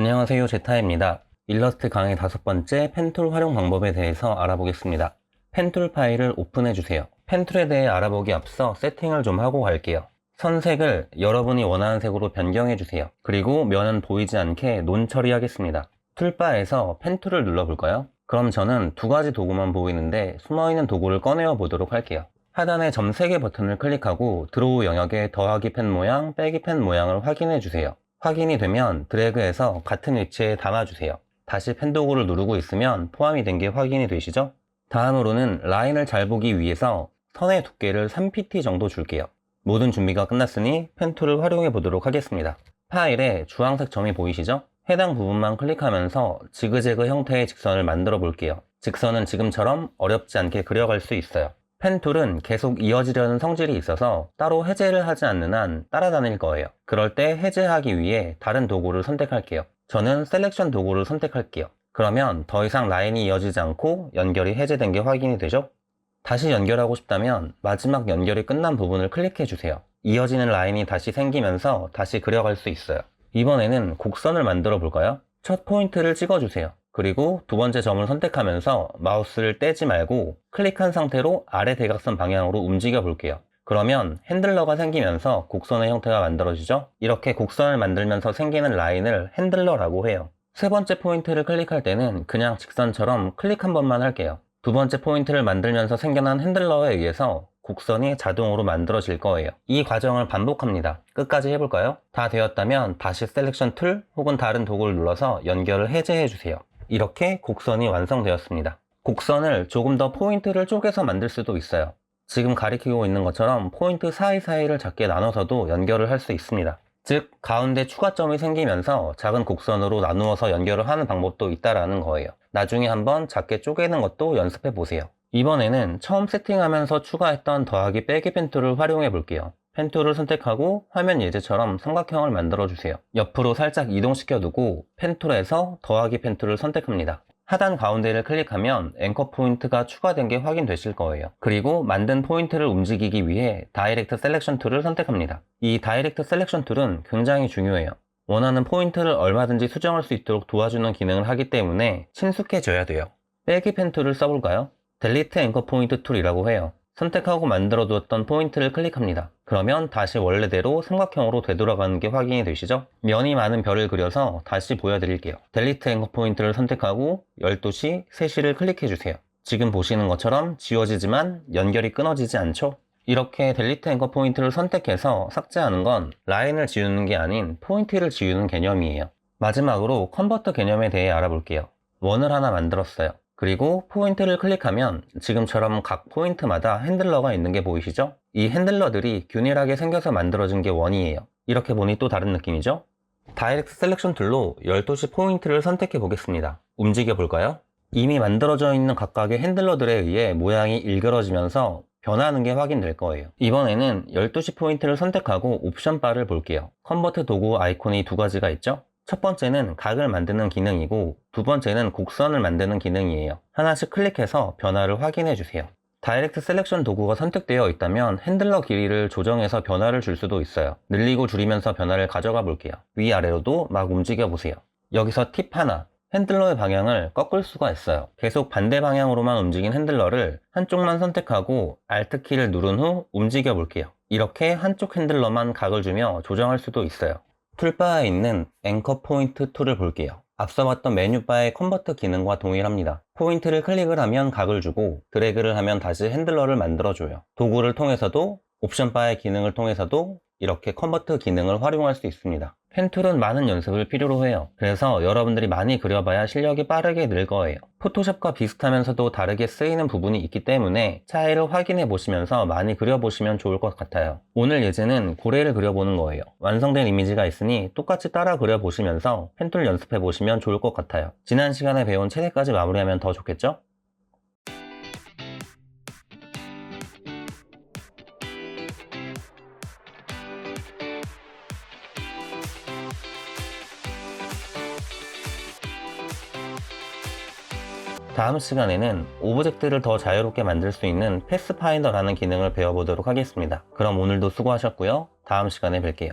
안녕하세요 제타입니다. 일러스트 강의 다섯 번째 펜툴 활용 방법에 대해서 알아보겠습니다. 펜툴 파일을 오픈해 주세요. 펜툴에 대해 알아보기 앞서 세팅을 좀 하고 갈게요. 선색을 여러분이 원하는 색으로 변경해 주세요. 그리고 면은 보이지 않게 논 처리하겠습니다. 툴바에서 펜툴을 눌러볼까요? 그럼 저는 두 가지 도구만 보이는데 숨어있는 도구를 꺼내어 보도록 할게요. 하단의 점 3개 버튼을 클릭하고 드로우 영역에 더하기 펜 모양, 빼기 펜 모양을 확인해 주세요. 확인이 되면 드래그해서 같은 위치에 담아주세요. 다시 펜 도구를 누르고 있으면 포함이 된 게 확인이 되시죠? 다음으로는 라인을 잘 보기 위해서 선의 두께를 3pt 정도 줄게요. 모든 준비가 끝났으니 펜 툴을 활용해 보도록 하겠습니다. 파일에 주황색 점이 보이시죠? 해당 부분만 클릭하면서 지그재그 형태의 직선을 만들어 볼게요. 직선은 지금처럼 어렵지 않게 그려갈 수 있어요. 펜 툴은 계속 이어지려는 성질이 있어서 따로 해제를 하지 않는 한 따라다닐 거예요. 그럴 때 해제하기 위해 다른 도구를 선택할게요. 저는 셀렉션 도구를 선택할게요. 그러면 더 이상 라인이 이어지지 않고 연결이 해제된 게 확인이 되죠? 다시 연결하고 싶다면 마지막 연결이 끝난 부분을 클릭해 주세요. 이어지는 라인이 다시 생기면서 다시 그려갈 수 있어요. 이번에는 곡선을 만들어 볼까요? 첫 포인트를 찍어 주세요. 그리고 두 번째 점을 선택하면서 마우스를 떼지 말고 클릭한 상태로 아래 대각선 방향으로 움직여 볼게요. 그러면 핸들러가 생기면서 곡선의 형태가 만들어지죠? 이렇게 곡선을 만들면서 생기는 라인을 핸들러라고 해요. 세 번째 포인트를 클릭할 때는 그냥 직선처럼 클릭 한 번만 할게요. 두 번째 포인트를 만들면서 생겨난 핸들러에 의해서 곡선이 자동으로 만들어질 거예요. 이 과정을 반복합니다. 끝까지 해볼까요? 다 되었다면 다시 셀렉션 툴 혹은 다른 도구를 눌러서 연결을 해제해 주세요. 이렇게 곡선이 완성되었습니다. 곡선을 조금 더 포인트를 쪼개서 만들 수도 있어요. 지금 가리키고 있는 것처럼 포인트 사이사이를 작게 나눠서도 연결을 할 수 있습니다. 즉, 가운데 추가점이 생기면서 작은 곡선으로 나누어서 연결을 하는 방법도 있다라는 거예요. 나중에 한번 작게 쪼개는 것도 연습해 보세요. 이번에는 처음 세팅하면서 추가했던 더하기 빼기 펜툴을 활용해 볼게요. 펜 툴을 선택하고 화면 예제처럼 삼각형을 만들어 주세요. 옆으로 살짝 이동시켜 두고 펜 툴에서 더하기 펜 툴을 선택합니다. 하단 가운데를 클릭하면 앵커 포인트가 추가된 게 확인되실 거예요. 그리고 만든 포인트를 움직이기 위해 다이렉트 셀렉션 툴을 선택합니다. 이 다이렉트 셀렉션 툴은 굉장히 중요해요. 원하는 포인트를 얼마든지 수정할 수 있도록 도와주는 기능을 하기 때문에 친숙해져야 돼요. 빼기 펜 툴을 써볼까요? 델리트 앵커 포인트 툴이라고 해요. 선택하고 만들어 두었던 포인트를 클릭합니다. 그러면 다시 원래대로 삼각형으로 되돌아가는 게 확인이 되시죠? 면이 많은 별을 그려서 다시 보여드릴게요. 델리트 앵커 포인트를 선택하고 12시, 3시를 클릭해 주세요. 지금 보시는 것처럼 지워지지만 연결이 끊어지지 않죠? 이렇게 델리트 앵커 포인트를 선택해서 삭제하는 건 라인을 지우는 게 아닌 포인트를 지우는 개념이에요. 마지막으로 컨버터 개념에 대해 알아볼게요. 원을 하나 만들었어요. 그리고 포인트를 클릭하면 지금처럼 각 포인트마다 핸들러가 있는 게 보이시죠? 이 핸들러들이 균일하게 생겨서 만들어진 게 원이에요. 이렇게 보니 또 다른 느낌이죠? 다이렉트 셀렉션 툴로 12시 포인트를 선택해 보겠습니다. 움직여 볼까요? 이미 만들어져 있는 각각의 핸들러들에 의해 모양이 일그러지면서 변하는 게 확인될 거예요. 이번에는 12시 포인트를 선택하고 옵션 바를 볼게요. 컨버트 도구 아이콘이 두 가지가 있죠? 첫 번째는 각을 만드는 기능이고 두 번째는 곡선을 만드는 기능이에요. 하나씩 클릭해서 변화를 확인해 주세요. 다이렉트 셀렉션 도구가 선택되어 있다면 핸들러 길이를 조정해서 변화를 줄 수도 있어요. 늘리고 줄이면서 변화를 가져가 볼게요. 위아래로도 막 움직여 보세요. 여기서 팁 하나. 핸들러의 방향을 꺾을 수가 있어요. 계속 반대 방향으로만 움직인 핸들러를 한쪽만 선택하고 Alt 키를 누른 후 움직여 볼게요. 이렇게 한쪽 핸들러만 각을 주며 조정할 수도 있어요. 툴바에 있는 앵커 포인트 툴을 볼게요. 앞서 봤던 메뉴바의 컨버트 기능과 동일합니다. 포인트를 클릭을 하면 각을 주고 드래그를 하면 다시 핸들러를 만들어줘요. 도구를 통해서도 옵션바의 기능을 통해서도 이렇게 컨버트 기능을 활용할 수 있습니다. 펜툴은 많은 연습을 필요로 해요. 그래서 여러분들이 많이 그려봐야 실력이 빠르게 늘 거예요. 포토샵과 비슷하면서도 다르게 쓰이는 부분이 있기 때문에 차이를 확인해 보시면서 많이 그려보시면 좋을 것 같아요. 오늘 예제는 고래를 그려보는 거예요. 완성된 이미지가 있으니 똑같이 따라 그려보시면서 펜툴 연습해 보시면 좋을 것 같아요. 지난 시간에 배운 체대까지 마무리하면 더 좋겠죠? 다음 시간에는 오브젝트를 더 자유롭게 만들 수 있는 패스파인더라는 기능을 배워보도록 하겠습니다. 그럼 오늘도 수고하셨고요. 다음 시간에 뵐게요.